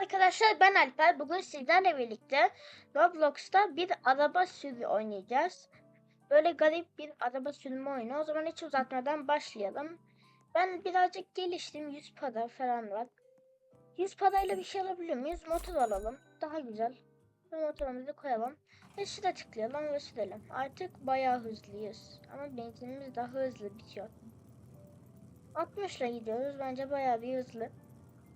arkadaşlar ben Alper. Bugün sizlerle birlikte Roblox'ta bir araba sürü oynayacağız. Böyle garip bir araba sürme oyunu. O zaman hiç uzatmadan başlayalım. Ben birazcık geliştim. 100 para falan var. 100 parayla bir şey alabiliyor muyuz? Motor alalım. Daha güzel. Bu motorumuzu koyalım. Ve şurada tıklayalım ve sürelim. Artık bayağı hızlıyız. Ama benzinimiz daha hızlı bitiyor. 60 ile gidiyoruz. Bence bayağı bir hızlı.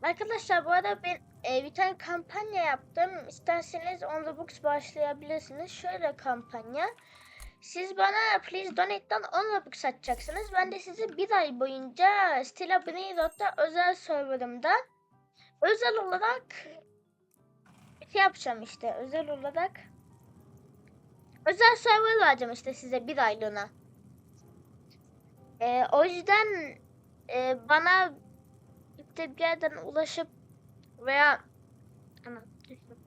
Arkadaşlar bu arada ben e, bir tane kampanya yaptım. İsterseniz on Robux başlayabilirsiniz. Şöyle kampanya. Siz bana Please Donate'dan 10 Robux atacaksınız. Ben de size bir ay boyunca Stila Brainrot'ta özel serverımda özel olarak şey yapacağım işte. Özel olarak özel server vereceğim işte size bir aylığına. E, o yüzden e, bana işte bir yerden ulaşıp veya ama düştüm.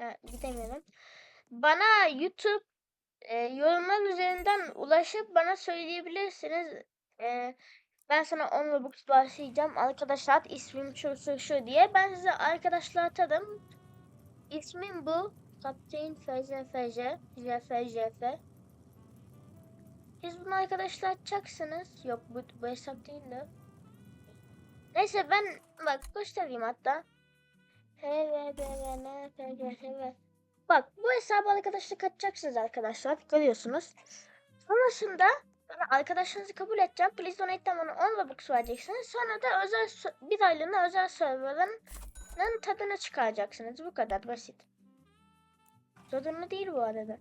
Ee, gidemiyorum. Bana YouTube e, yorumlar üzerinden ulaşıp bana söyleyebilirsiniz. E, ben sana 10 Robux başlayacağım. Arkadaşlar ismim şu şu şu diye. Ben size arkadaşlar atarım. İsmim bu. Kaptein FZFJ. JFJF. Siz bunu arkadaşlar atacaksınız. Yok bu, bu hesap değil de. Neyse ben bak göstereyim hatta. Bak bu hesabı arkadaşlık atacaksınız arkadaşlar. Görüyorsunuz. Sonrasında böyle arkadaşlarınızı kabul edeceğim. Please donate'den bana 10 Robux vereceksiniz. Sonra da özel bir aylığına özel server'ın tadını çıkaracaksınız. Bu kadar basit. Zorunlu değil bu arada.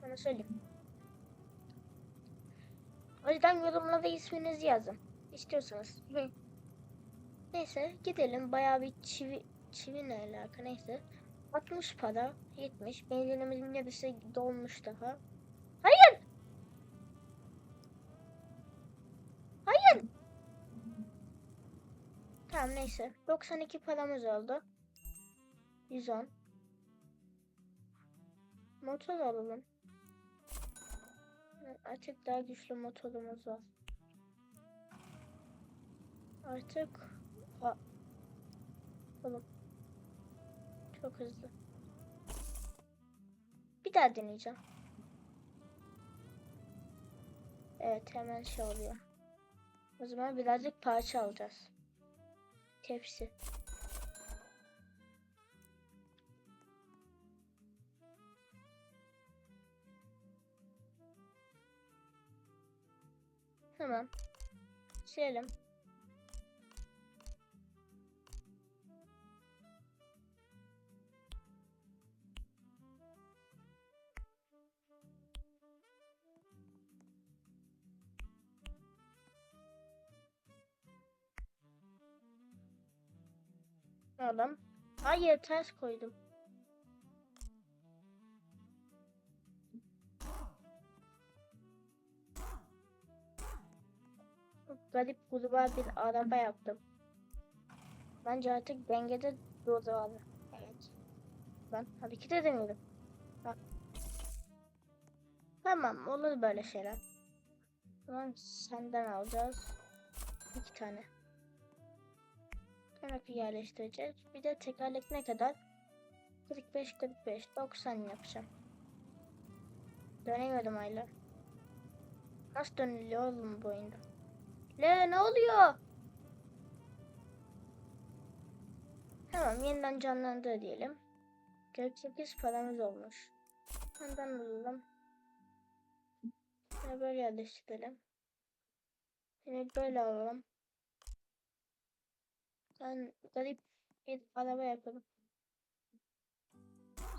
Sana söyleyeyim. O yüzden yorumlara isminizi yazın. İstiyorsanız. Neyse gidelim. Bayağı bir çivi çivi ne alaka neyse. 60 para 70. Benzinimizin yarısı dolmuş daha. Hayır! Hayır! Tamam neyse. 92 paramız oldu. 110. Motor alalım. Artık daha güçlü motorumuz var. Artık A Oğlum. Çok hızlı. Bir daha deneyeceğim. Evet hemen şey oluyor. O zaman birazcık parça alacağız. Tepsi. Tamam. Silelim. Alalım. Hayır ters koydum. Garip gruba bir araba yaptım. Bence artık dengede durdu. Evet. Ben hareket edemiyorum. Bak. Tamam olur böyle şeyler. Tamam senden alacağız. İki tane. Kanapı yerleştireceğiz. Bir de tekerlek ne kadar? 45 45 90 yapacağım. Dönemiyorum hala. Nasıl dönülüyor oğlum bu oyunda? Le ne oluyor? Tamam yeniden canlandı diyelim. 48 paramız olmuş. Ondan alalım. Yine böyle yerleştirelim. Yine böyle alalım. Ben garip bir araba yapalım.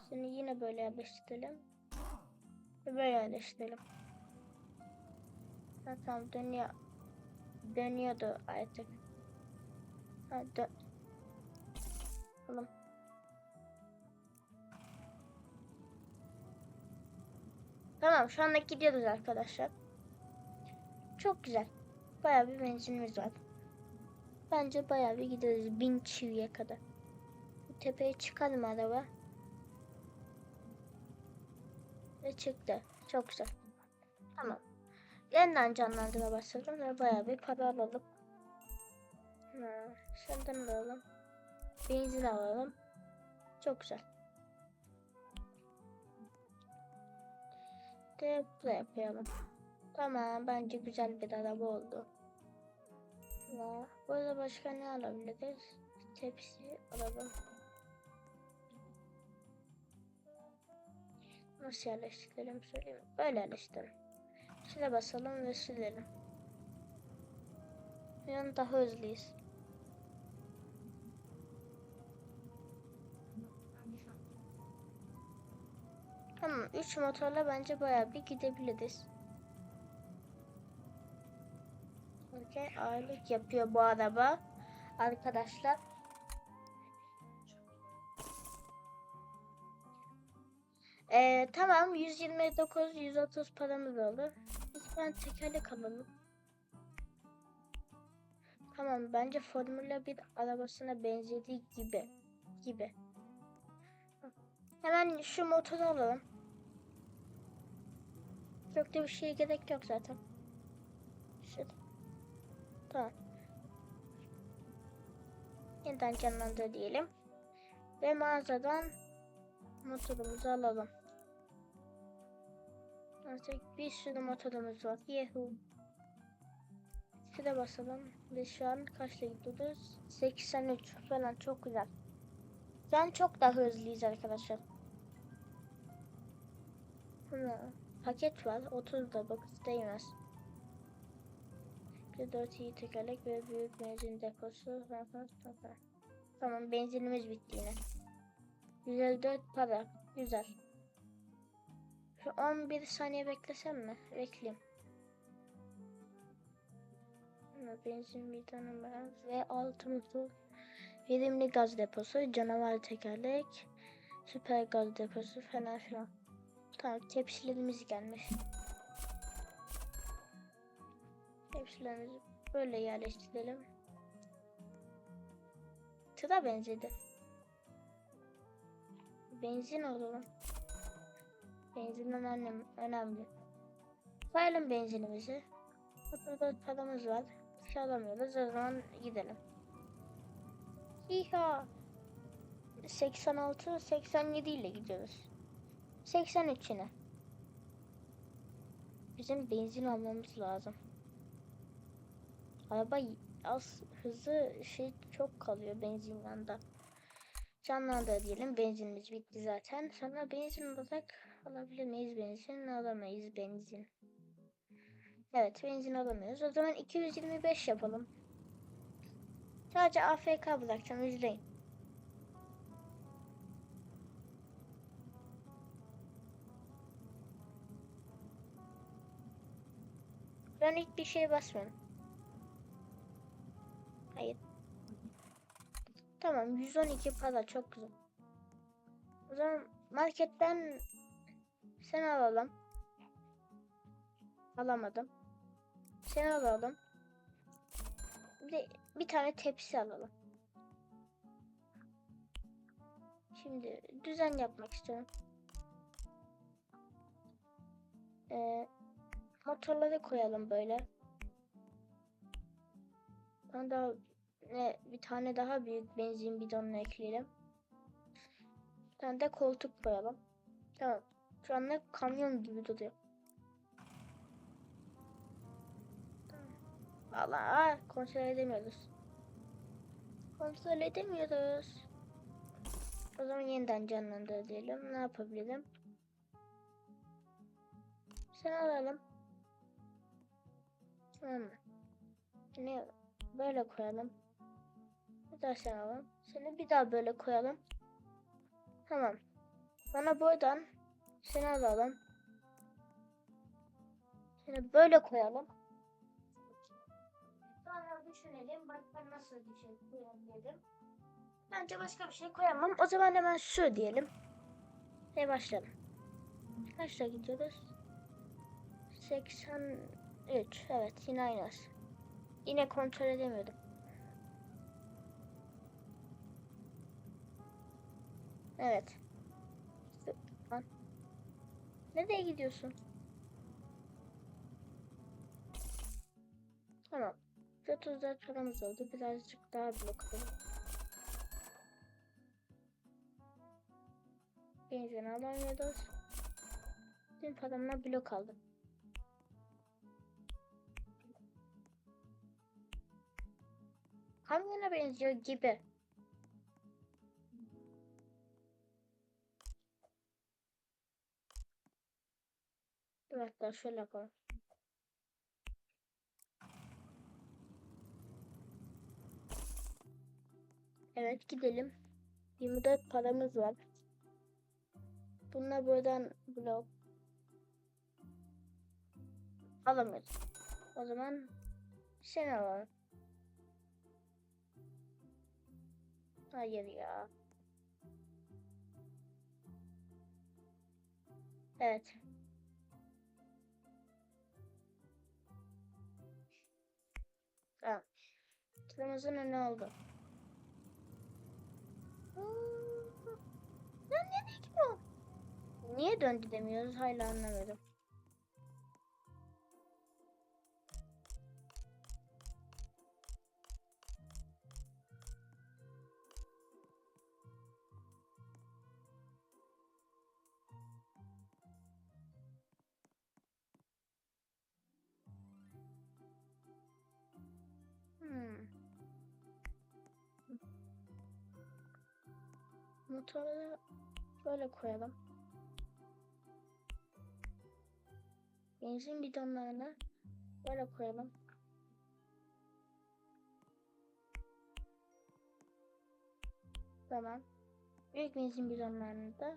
Seni yine böyle yerleştirelim. Ve böyle yerleştirelim. Ha, tamam dönüyor. Dönüyordu artık. Ha dön. Oğlum. Tamam şu anda gidiyoruz arkadaşlar. Çok güzel. Bayağı bir benzinimiz var. Bence bayağı bir gideriz. Bin çiviye kadar. Tepeye çıkalım araba. Ve çıktı. Çok güzel. Tamam. Yeniden canlandıra başladım ve bayağı bir para alalım. Ha, senden alalım. Benzin alalım. Çok güzel. Depla yapalım. Tamam bence güzel bir araba oldu. Ya, burada başka ne alabiliriz? Tepsi alalım. Nasıl yerleştirelim söyleyeyim. Böyle yerleştirelim. Şile basalım ve silelim. Yani daha hızlıyız. Tamam 3 motorla bence bayağı bir gidebiliriz. Okey ağırlık yapıyor bu araba. Arkadaşlar. Ee, tamam 129 130 paramız oldu. Lütfen tekerlek alalım. Tamam bence Formula 1 arabasına benzediği gibi gibi. Hemen şu motoru alalım. Çok da bir şeye gerek yok zaten. Şurada. Tamam. Yeniden canlandır diyelim. Ve mağazadan motorumuzu alalım. Artık bir sürü motorumuz var. Yahoo. Şuraya basalım. Biz şu an kaçta gidiyoruz? 83 falan çok güzel. Şu an çok daha hızlıyız arkadaşlar. Hı, paket var. 30 da bakış değmez. Bir 4 iyi tekerlek ve büyük benzin deposu. Tamam benzinimiz bitti yine. 154 para. Güzel. Şu 11 saniye beklesem mi? Bekleyeyim. Benzin tane var ve altı motor. Verimli gaz deposu, canavar tekerlek, süper gaz deposu falan filan. Tamam tepsilerimiz gelmiş. Tepsilerimizi böyle yerleştirelim. Tıra benzedi. Benzin alalım. Benzin önemli. önemli. Koyalım benzinimizi. Burada paramız var. Bir şey alamıyoruz. O zaman gidelim. İha. 86, 87 ile gidiyoruz. 83 yine. Bizim benzin almamız lazım. Araba az hızı şey çok kalıyor benzin yanında. Canlandır diyelim. Benzinimiz bitti zaten. Sonra benzin olarak alabilir miyiz benzin? Alamayız benzin. Evet benzin alamıyoruz. O zaman 225 yapalım. Sadece AFK bırakacağım izleyin. Ben hiçbir şey basmıyorum. Hayır. Tamam 112 para çok güzel. O zaman marketten sen alalım. Alamadım. Sen alalım. Bir de bir tane tepsi alalım. Şimdi düzen yapmak istiyorum. Ee, motorları koyalım böyle. Ben daha ne bir tane daha büyük benzin bidonunu ekleyelim. Bir tane de koltuk koyalım. Tamam. Şu anda kamyon gibi duruyor. Allah kontrol edemiyoruz. Kontrol edemiyoruz. O zaman yeniden canlandır diyelim. Ne yapabilirim? Sen alalım. Tamam mı? Ne böyle koyalım. Bir daha sen alalım. Seni bir daha böyle koyalım. Tamam. Bana buradan seni alalım. Seni böyle koyalım. Sonra düşünelim. Başka nasıl bir şey koyabilirim? Bence başka bir şey koyamam. O zaman hemen şu diyelim. Ve başlayalım. Kaçta gidiyoruz? 83. Evet yine aynı. Yine kontrol edemiyordum. Evet. Nereye gidiyorsun? Tamam. 134 paramız oldu. Birazcık daha blok alalım. Benzin alamıyoruz. Tüm paramla blok aldım. Kamyona benziyor gibi. Dur hatta şöyle yapalım. Evet gidelim. 24 paramız var. Bununla buradan blok alamıyoruz. O zaman sen alalım. Hayır ya. Evet. Kırmızının ne oldu? Lan nereye gidiyor? Niye döndü demiyoruz hala anlamadım. Motoru böyle koyalım. Benzin bidonlarını böyle koyalım. Tamam. Büyük benzin bidonlarını da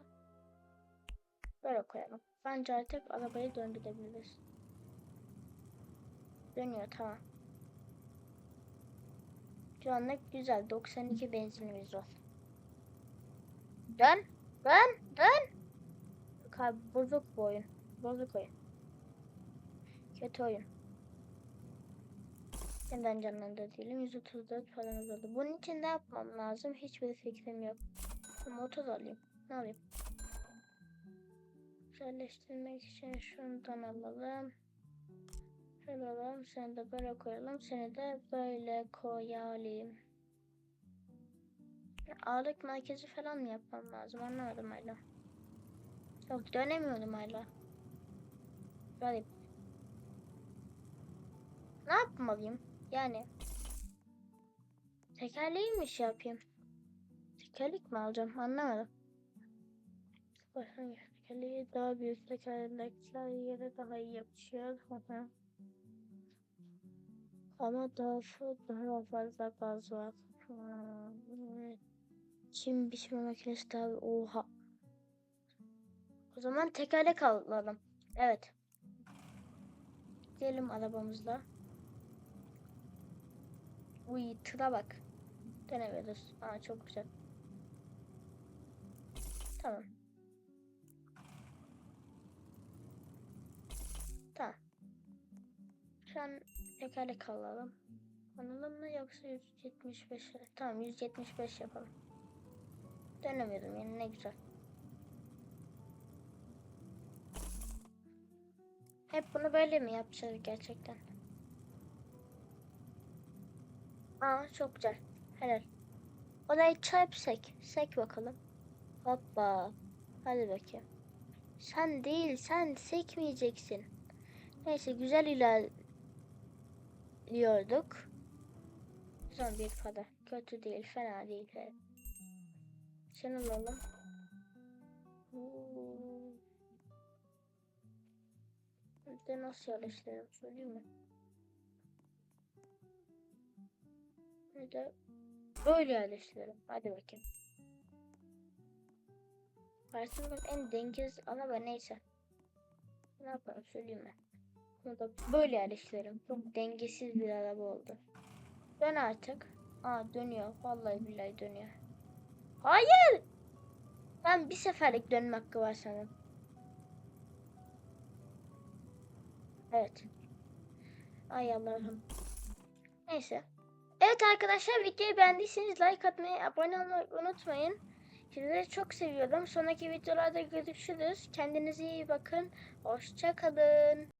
böyle koyalım. Bence artık arabayı döndürebiliriz. Dönüyor tamam. Şu anlık güzel. 92 benzinimiz var. Dön. Dön. Dön. Yok abi bozuk bu oyun. Bozuk oyun. Kötü oyun. Neden canlandı diyelim. 134 paramız oldu. Bunun için ne yapmam lazım? Hiçbir fikrim yok. Motor alayım. Ne alayım? Güzelleştirmek için şundan alalım. Şöyle alalım. Seni de böyle koyalım. Seni de böyle koyalım. Ağırlık merkezi falan mı yapmam lazım? Anlamadım hala. Yok dönemiyorum hala. Garip. Ne yapmalıyım? Yani. Tekerleği mi şey yapayım? Tekerlek mi alacağım? Anlamadım. Bakın tekerleği daha büyük tekerlekler yere daha iyi yapışıyor. Ama daha, daha fazla gaz var. Hmm, evet. Çim biçme makinesi daha oha. O zaman tekerlek alalım. Evet. Gidelim arabamızla. Uy tıra bak. Dönemiyoruz. Aa çok güzel. Tamam. Tamam. Şu an tekerlek alalım. Alalım mı yoksa 175 Tamam 175 yapalım. Dönemiyordum yani ne güzel. Hep bunu böyle mi yapacağız gerçekten? Aa çok güzel. Helal. Orayı çarp sek. Bakalım. Hoppa. Hadi bakayım. Sen değil sen sekmeyeceksin. Neyse güzel ilerliyorduk. Bir para. Kötü değil fena değil. Evet. Sen alalım. Bir de nasıl yerleştirelim söyleyeyim mi? Bir de böyle yerleştirelim. Hadi bakayım. Karşımda en dengesiz araba neyse. Ne yapalım söyleyeyim mi? Bunu da böyle yerleştirelim. Çok dengesiz bir araba oldu. Dön artık. Aa dönüyor. Vallahi billahi dönüyor. Hayır! Ben bir seferlik dönme hakkı var sanırım. Evet. Ay Allah'ım. Neyse. Evet arkadaşlar videoyu beğendiyseniz like atmayı, abone olmayı unutmayın. Sizleri çok seviyorum. Sonraki videolarda görüşürüz. Kendinize iyi bakın. Hoşça kalın.